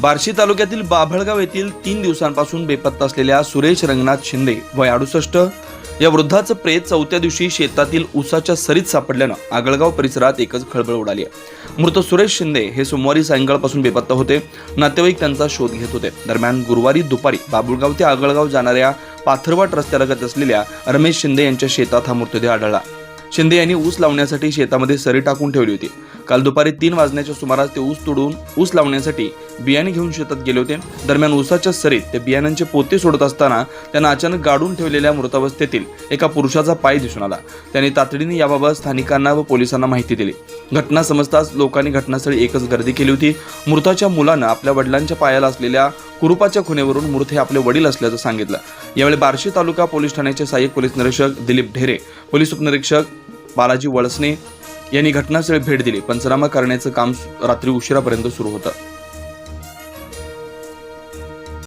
बार्शी तालुक्यातील बाभळगाव येथील तीन दिवसांपासून बेपत्ता असलेल्या सुरेश रंगनाथ शिंदे वय अडुसष्ट. या वृद्धाचं प्रेत चौथ्या दिवशी शेतातील उसाच्या सरीत सापडल्यानं आगळगाव परिसरात एकच खळबळ उडाली आहे. मृत सुरेश शिंदे हे सोमवारी सायंकाळपासून बेपत्ता होते. नातेवाईक त्यांचा शोध घेत होते. दरम्यान गुरुवारी दुपारी बाबुळगाव ते आगळगाव जाणाऱ्या पाथरवाट रस्त्यालगत असलेल्या रमेश शिंदे यांच्या शेतात हा मृतदेह आढळला. शिंदे यांनी ऊस लावण्यासाठी शेतामध्ये सरी टाकून ठेवली होती. काल दुपारी तीन वाजण्याच्या सुमारास ते ऊस तोडून ऊस लावण्यासाठी बियाणे घेऊन शेतात गेले होते. दरम्यान ऊसाच्या सरीत ते बियाण्यांचे पोते सोडत असताना त्यांना अचानक गाडून ठेवलेल्या मृतावस्थेतील एका पुरुषाचा पाय दिसून आला. त्यांनी तातडीने याबाबत स्थानिकांना व पोलिसांना माहिती दिली. घटना समजताच लोकांनी घटनास्थळी एकच गर्दी केली होती. मृताच्या मुलानं आपल्या वडिलांच्या पायाला असलेल्या कुरुपाच्या खुनेवरून मृत हे आपले वडील असल्याचं सांगितलं. यावेळी बार्शी तालुका पोलीस ठाण्याचे सहाय्यक पोलीस निरीक्षक दिलीप ढेरे पोलीस उपनिरीक्षक बालाजी वळसणे यांनी घटनास्थळी भेट दिली. पंचनामा करण्याचं काम रात्री उशिरापर्यंत सुरू होतं.